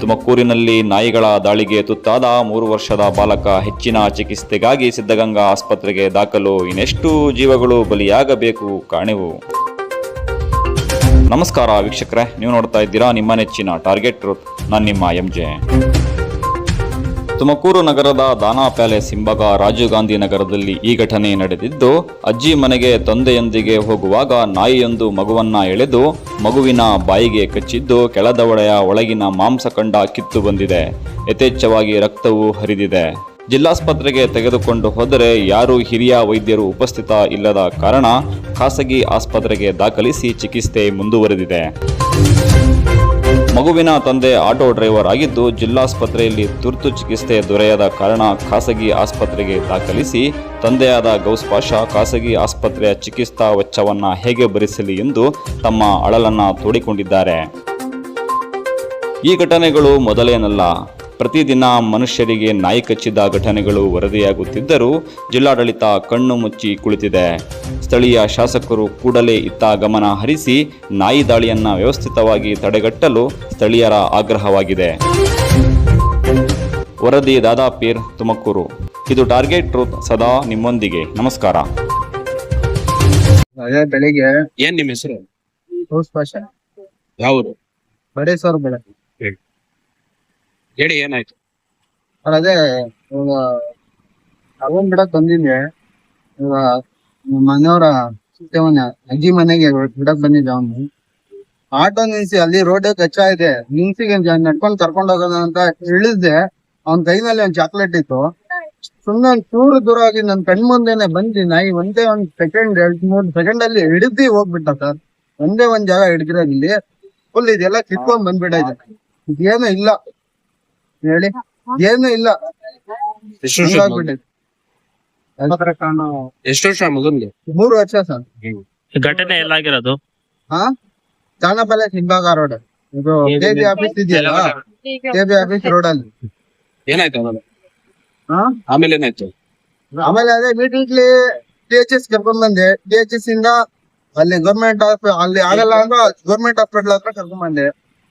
ತುಮಕೂರಿನಲ್ಲಿ ನಾಯಿಗಳ ದಾಳಿಗೆ ತುತ್ತಾದ ಮೂರು ವರ್ಷದ ಬಾಲಕ ಹೆಚ್ಚಿನ ಚಿಕಿತ್ಸೆಗಾಗಿ ಸಿದ್ಧಗಂಗಾ ಆಸ್ಪತ್ರೆಗೆ ದಾಖಲು. ಇನ್ನೆಷ್ಟು ಜೀವಗಳು ಬಲಿಯಾಗಬೇಕು ಕಾಣೆವು. ನಮಸ್ಕಾರ ವೀಕ್ಷಕರೇ, ನೀವು ನೋಡ್ತಾ ಇದ್ದೀರಾ ನಿಮ್ಮ ನೆಚ್ಚಿನ ಟಾರ್ಗೆಟ್ ಟ್ರೂತ್. ನಾನು ನಿಮ್ಮ ಎಂ ಜೆ. ತುಮಕೂರು ನಗರದ ದಾನಾ ಪ್ಯಾಲೇಸ್ ಹಿಂಭಾಗ ರಾಜೀವ್ ಗಾಂಧಿ ನಗರದಲ್ಲಿ ಈ ಘಟನೆ ನಡೆದಿದ್ದು, ಅಜ್ಜಿ ಮನೆಗೆ ತಂದೆಯೊಂದಿಗೆ ಹೋಗುವಾಗ ನಾಯಿಯೊಂದು ಮಗುವನ್ನ ಎಳೆದು ಮಗುವಿನ ಬಾಯಿಗೆ ಕಚ್ಚಿದ್ದು ಕೆಳದವಡೆಯ ಒಳಗಿನ ಮಾಂಸಖಂಡ ಕಿತ್ತು ಬಂದಿದೆ. ಯಥೇಚ್ಛವಾಗಿ ರಕ್ತವು ಹರಿದಿದೆ. ಜಿಲ್ಲಾಸ್ಪತ್ರೆಗೆ ತೆಗೆದುಕೊಂಡು ಹೋದರೆ ಯಾರೂ ಹಿರಿಯ ವೈದ್ಯರು ಉಪಸ್ಥಿತ ಇಲ್ಲದ ಕಾರಣ ಖಾಸಗಿ ಆಸ್ಪತ್ರೆಗೆ ದಾಖಲಿಸಿ ಚಿಕಿತ್ಸೆ ಮುಂದುವರೆದಿದೆ. ಮಗುವಿನ ತಂದೆ ಆಟೋ ಡ್ರೈವರ್ ಆಗಿದ್ದು ಜಿಲ್ಲಾಸ್ಪತ್ರೆಯಲ್ಲಿ ತುರ್ತು ಚಿಕಿತ್ಸೆ ದೊರೆಯದ ಕಾರಣ ಖಾಸಗಿ ಆಸ್ಪತ್ರೆಗೆ ದಾಖಲಿಸಿ ತಂದೆಯಾದ ಗೌಸ್ ಪಾಷಾ ಖಾಸಗಿ ಆಸ್ಪತ್ರೆಯ ಚಿಕಿತ್ಸಾ ವೆಚ್ಚವನ್ನು ಹೇಗೆ ಭರಿಸಲಿ ಎಂದು ತಮ್ಮ ಅಳಲನ್ನ ತೋಡಿಕೊಂಡಿದ್ದಾರೆ. ಈ ಘಟನೆಗಳು ಮೊದಲೇನಲ್ಲ. ಪ್ರತಿದಿನ ಮನುಷ್ಯರಿಗೆ ನಾಯಿ ಕಚ್ಚಿದ ಘಟನೆಗಳು ವರದಿಯಾಗುತ್ತಿದ್ದರೂ ಜಿಲ್ಲಾಡಳಿತ ಕಣ್ಣು ಮುಚ್ಚಿ ಕುಳಿತಿದೆ. ಸ್ಥಳೀಯ ಶಾಸಕರು ಕೂಡಲೇ ಇತ್ತ ಗಮನ ಹರಿಸಿ ನಾಯಿ ದಾಳಿಯನ್ನ ವ್ಯವಸ್ಥಿತವಾಗಿ ತಡೆಗಟ್ಟಲು ಸ್ಥಳೀಯರ ಆಗ್ರಹವಾಗಿದೆ. ವರದಿ ದಾದಾಪೀರ್ ತುಮಕೂರು. ಇದು ಟಾರ್ಗೆಟ್ ಟ್ರೂತ್ ಸದಾ ನಿಮ್ಮೊಂದಿಗೆ. ನಮಸ್ಕಾರ. ಅದೇ ಬೆಳಿಗ್ಗೆ ಏನ್ ನಿಮ್ಮ ಹೆಸರು? ಯಾವ್ದು ಬಡೇಶ್ವರ ಬೆಳಗ್ಗೆ. ಹೇಳಿ, ಏನಾಯ್ತು? ಸರ್ ಅದೇ ಅವನ್ ಬಿಡಕ್ ಬಂದಿದ್ದೆ. ಮನೆಯವರ ಮನೆ ಅಜ್ಜಿ ಮನೆಗೆ ಬಿಡಕ್ ಬಂದಿದ್ದೆ ಅವನು. ಆಟೋ ನಿಲ್ಸಿ, ಅಲ್ಲಿ ರೋಡ್ ಕಚ್ಚಾ ಇದೆ. ನಿಲ್ಸಿಗೆ ನಡ್ಕೊಂಡು ಕರ್ಕೊಂಡು ಹೋಗೋಣ ಅಂತ ಇಳಿದ್ದೆ ಅವನ್ ಕೈನಲ್ಲಿ ಒಂದ್ ಚಾಕ್ಲೇಟ್ ಇತ್ತು. ಸುಮ್ನೆ ಒಂದ್ ಚೂರು ದೂರ ಆಗಿ ನನ್ ಕಣ್ ಮುಂದೆನೆ ಬಂದಿ ನಾಯಿ ಒಂದೇ ಒಂದ್ ಸೆಕೆಂಡ್ ಎರಡ್ ಮೂರ್ ಸೆಕೆಂಡ್ ಅಲ್ಲಿ ಹಿಡಿದಿ ಹೋಗ್ಬಿಟ್ಟ ಸರ್. ಒಂದೇ ಒಂದ್ ಜಾಗ ಹಿಡಿದಿರೋದು ಇಲ್ಲಿ. ಫುಲ್ ಇದೆಲ್ಲ ಕಿತ್ಕೊಂಡ್ ಬಂದ್ಬಿಟ್ಟೈತೆ ಇದೇನು ಇಲ್ಲ. ಹೇಳಿ? ಏನು ಇಲ್ಲ. ಎಷ್ಟು ವರ್ಷ ಮಗು? ಎಷ್ಟು ವರ್ಷ ಮಗನ್ಗೆ? ಮೂರು ವರ್ಷ ಸರ್. ಘಟನೆ ಎಲ್ಲಾಗಿರೋದು ಹಾ? ಚಾನಪಲ್ಲೆ ಹಿಂಭಾಗ ರೋಡ್. ಇದು ಕೆಬಿ ಆಫೀಸ್ ಇದೆಯಲ್ಲ? ಕೆಬಿ ಆಫೀಸ್ ರೋಡ್ ಅಲ್ಲಿ ಏನಾಯ್ತು ಆಮೇಲೆ? ಹಾ? ಆಮೇಲೆ ಏನಾಯ್ತು? ಆಮೇಲೆ ಅದೇ ಇಮಿಡಿಯೇಟ್ಲಿ ಟಿ ಎಚ್ ಎಸ್ ಕರ್ಕೊಂಡ್ ಬಂದೆ. ಟಿ ಎಚ್ ಎಸ್ ಇಂದ ಅಲ್ಲಿ ಗೌರ್ಮೆಂಟ್ ಅಲ್ಲಿ ಆಗಲ್ಲ ಅಂದ್ರೆ ಗೌರ್ಮೆಂಟ್ ಹಾಸ್ಪಿಟಲ್ ಹತ್ರ ಕರ್ಕೊಂಡ್ ಬಂದೆ.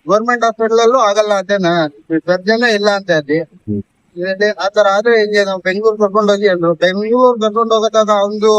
ಗೌರ್ಮೆಂಟ್ ಹಾಸ್ಪಿಟಲ್ ಅಲ್ಲೂ ಆಗಲ್ಲ ಅಂತೇನ ಸರ್ಜನ್ ಇಲ್ಲ ಅಂತ. ಇದೇ ಆತರ ಆದ್ರೆ ಈಗ ನಾವು ಬೆಂಗಳೂರು ಕರ್ಕೊಂಡು ಹೋಗಿ ಅಂದ್ರು ಬೆಂಗಳೂರು ಕರ್ಕೊಂಡು ಹೋಗತ್ತಾಗ ಒಂದು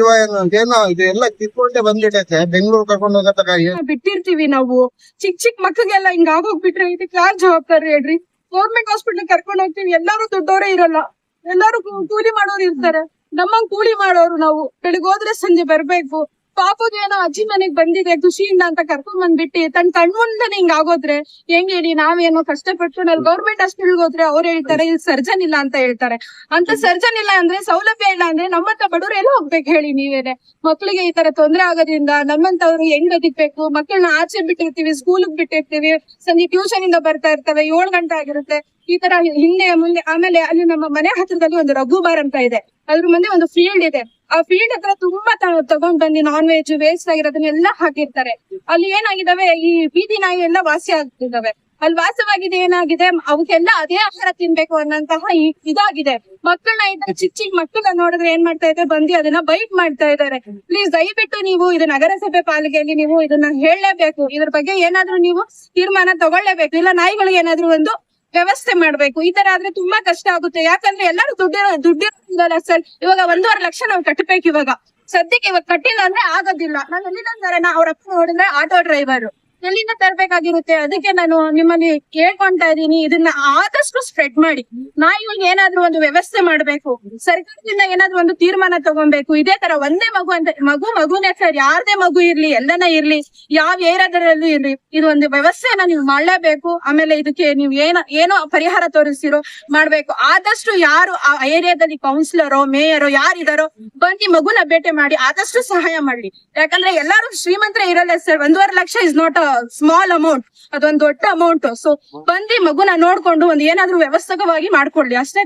ಇವ ಏನು ಏನೋ ಇದು ಎಲ್ಲ ಕಿತ್ಕೊಂಡೆ ಬಂದ್ಬಿಟ್ಟೈತೆ. ಬೆಂಗಳೂರು ಕರ್ಕೊಂಡು ಹೋಗತ್ತಾಗ ಏನ್? ಬಿಟ್ಟಿರ್ತೀವಿ ನಾವು. ಚಿಕ್ ಚಿಕ್ ಮಕ್ಕಳಿಗೆಲ್ಲ ಹಿಂಗ್ ಆಗೋಗ್ಬಿಟ್ರೆ ಇದಕ್ಕೆ ಯಾರ್ ಜವಾಬ್ದಾರಿ ಹೇಳ್ರಿ? ಗೌರ್ಮೆಂಟ್ ಹಾಸ್ಪಿಟಲ್ ಕರ್ಕೊಂಡು ಹೋಗ್ತೀವಿ. ಎಲ್ಲಾರು ದೊಡ್ಡವರೇ ಇರಲ್ಲ. ಎಲ್ಲಾರು ಕೂಲಿ ಮಾಡೋರು ಇರ್ತಾರೆ. ನಮ್ಮಂಗ್ ಕೂಲಿ ಮಾಡೋರು ನಾವು. ಬೆಳಿಗ್ಗೆ ಹೋದ್ರೆ ಸಂಜೆ ಬರ್ಬೇಕು. ಪಾಪದ ಏನೋ ಅಜ್ಜಿ ಮನೆಗ್ ಬಂದಿದೆ ಖುಷಿಯಿಂದ ಅಂತ ಕರ್ಕೊಂಡ್ ಬಂದ್ಬಿಟ್ಟು ತನ್ ಕಣ್ಮುಂದ ಹಿಂಗ್ ಆಗೋದ್ರೆ ಹೆಂಗ್ ಹೇಳಿ, ನಾವೇನೋ ಕಷ್ಟಪಟ್ಟು ನಾವು ಗೌರ್ಮೆಂಟ್ ಅಷ್ಟು ಹೋದ್ರೆ ಅವ್ರು ಹೇಳ್ತಾರೆ ಇಲ್ಲಿ ಸರ್ಜನ್ ಇಲ್ಲ ಅಂತ ಹೇಳ್ತಾರೆ. ಅಂತ ಸರ್ಜನ್ ಇಲ್ಲ ಅಂದ್ರೆ ಸೌಲಭ್ಯ ಇಲ್ಲ ಅಂದ್ರೆ ನಮ್ಮಂತ ಬಡವ್ರು ಎಲ್ಲ ಹೋಗ್ಬೇಕು ಹೇಳಿ ನೀವೇನೆ. ಮಕ್ಳಿಗೆ ಈ ತರ ತೊಂದ್ರೆ ಆಗೋದ್ರಿಂದ ನಮ್ಮಂತವ್ರು ಹೆಂಗ್ ಬದುಕ್ಬೇಕು? ಮಕ್ಕಳನ್ನ ಆಚೆ ಬಿಟ್ಟಿರ್ತೀವಿ ಸ್ಕೂಲ್ ಬಿಟ್ಟಿರ್ತೀವಿ, ಸಂಜೆ ಟ್ಯೂಷನ್ ಇಂದ ಬರ್ತಾ ಇರ್ತವೆ, ಏಳು ಗಂಟೆ ಆಗಿರುತ್ತೆ. ಈ ತರ ಹಿಂದೆ ಮುಂದೆ, ಆಮೇಲೆ ಅಲ್ಲಿ ನಮ್ಮ ಮನೆ ಹತ್ರದಲ್ಲಿ ಒಂದು ರಘು ಬಾರ್ ಅಂತ ಇದೆ. ಅದ್ರ ಮುಂದೆ ಒಂದು ಫೀಲ್ಡ್ ಇದೆ. ಆ ಫೀಲ್ಡ್ ಹತ್ರ ತುಂಬಾ ತಗೊಂಡ್ ಬಂದು ನಾನ್ ವೆಜ್ ವೇಸ್ಟ್ ಆಗಿರೋದನ್ನೆಲ್ಲ ಹಾಕಿರ್ತಾರೆ. ಅಲ್ಲಿ ಏನಾಗಿದಾವೆ ಈ ಬೀದಿ ನಾಯಿ ಎಲ್ಲ ವಾಸಿ ಆಗ್ತಿದಾವೆ ಅಲ್ಲಿ ವಾಸವಾಗಿದೆ ಏನಾಗಿದೆ? ಅವಕ್ಕೆಲ್ಲ ಅದೇ ಆಹಾರ ತಿನ್ಬೇಕು ಅನ್ನೋಂತಹ ಇದಾಗಿದೆ. ಮಕ್ಕಳನ್ನ ಇದ್ದ ಚಿಕ್ಕ ಚಿಕ್ಕ ಮಕ್ಕಳನ್ನ ನೋಡಿದ್ರೆ ಏನ್ ಮಾಡ್ತಾ ಇದೆ ಬಂದು ಅದನ್ನ ಬೈಟ್ ಮಾಡ್ತಾ ಇದ್ದಾರೆ. ಪ್ಲೀಸ್ ದಯವಿಟ್ಟು ನೀವು ಇದು ನಗರಸಭೆ ಪಾಲಿಕೆಯಲ್ಲಿ ನೀವು ಇದನ್ನ ಹೇಳಲೇಬೇಕು. ಇದ್ರ ಬಗ್ಗೆ ಏನಾದ್ರೂ ನೀವು ತೀರ್ಮಾನ ತಗೊಳ್ಳೇಬೇಕು. ಇಲ್ಲ ನಾಯಿಗಳಿಗೆ ಏನಾದ್ರೂ ಒಂದು ವ್ಯವಸ್ಥೆ ಮಾಡ್ಬೇಕು. ಈ ತರ ಆದ್ರೆ ತುಂಬಾ ಕಷ್ಟ ಆಗುತ್ತೆ. ಯಾಕಂದ್ರೆ ಎಲ್ಲರೂ ದುಡ್ಡಿರೋ ದುಡ್ಡಿರೋದಿಲ್ಲ ಸರ್. ಇವಾಗ ಒಂದೂವರೆ ಲಕ್ಷ ನಾವು ಕಟ್ಟಬೇಕು ಇವಾಗ. ಸದ್ಯಕ್ಕೆ ಇವಾಗ ಕಟ್ಟಿಲ್ಲ ಅಂದ್ರೆ ಆಗೋದಿಲ್ಲ. ನಾನು ಎಲ್ಲಿಂದ ಅವ್ರ ಅಪ್ಪ ನೋಡಿದ್ರೆ ಆಟೋ ಡ್ರೈವರ್. ಎಲ್ಲಿಂದ ತರ್ಬೇಕಾಗಿರುತ್ತೆ? ಅದಕ್ಕೆ ನಾನು ನಿಮ್ಮಲ್ಲಿ ಕೇಳ್ಕೊಂತಾ ಇದೀನಿ ಇದನ್ನ ಆದಷ್ಟು ಸ್ಪ್ರೆಡ್ ಮಾಡಿ. ನಾ ಇವಾಗ ಏನಾದ್ರು ಒಂದು ವ್ಯವಸ್ಥೆ ಮಾಡ್ಬೇಕು. ಸರ್ಕಾರದಿಂದ ಏನಾದ್ರು ಒಂದು ತೀರ್ಮಾನ ತಗೊಬೇಕು. ಇದೇ ತರ ಒಂದೇ ಮಗು ಅಂತ, ಮಗು ಮಗುನೇ ಸರ್ ಯಾರದೇ ಮಗು ಇರ್ಲಿ, ಎಲ್ಲನ ಇರ್ಲಿ, ಯಾವ ಏರಿಯಾದಲ್ಲೂ ಇರ್ಲಿ, ಇದು ಒಂದು ವ್ಯವಸ್ಥೆನ ನೀವು ಮಾಡಲೇಬೇಕು. ಆಮೇಲೆ ಇದಕ್ಕೆ ನೀವು ಏನ, ಏನೋ ಪರಿಹಾರ ತೋರಿಸಿರೋ ಮಾಡ್ಬೇಕು. ಆದಷ್ಟು ಯಾರು ಆ ಏರಿಯಾದಲ್ಲಿ ಕೌನ್ಸಿಲರೋ ಮೇಯರೋ ಯಾರಿದಾರೋ ಬಂದು ಮಗುನ ಭೇಟಿ ಮಾಡಿ, ಆದಷ್ಟು ಸಹಾಯ ಮಾಡ್ಲಿ. ಯಾಕಂದ್ರೆ ಎಲ್ಲಾರು ಶ್ರೀಮಂತರ ಇರಲ್ಲ ಸರ್ ಒಂದೂವರೆ lakh is not small amount ಅದೊಂದ್ ದೊಡ್ಡ ಅಮೌಂಟ್ ಸೊ ಬಂದಿ ಮಗುನ ನೋಡ್ಕೊಂಡು ಒಂದ್ ಏನಾದ್ರೂ ವ್ಯವಸ್ಥಕವಾಗಿ ಮಾಡ್ಕೊಳ್ಳಿ ಅಷ್ಟೇ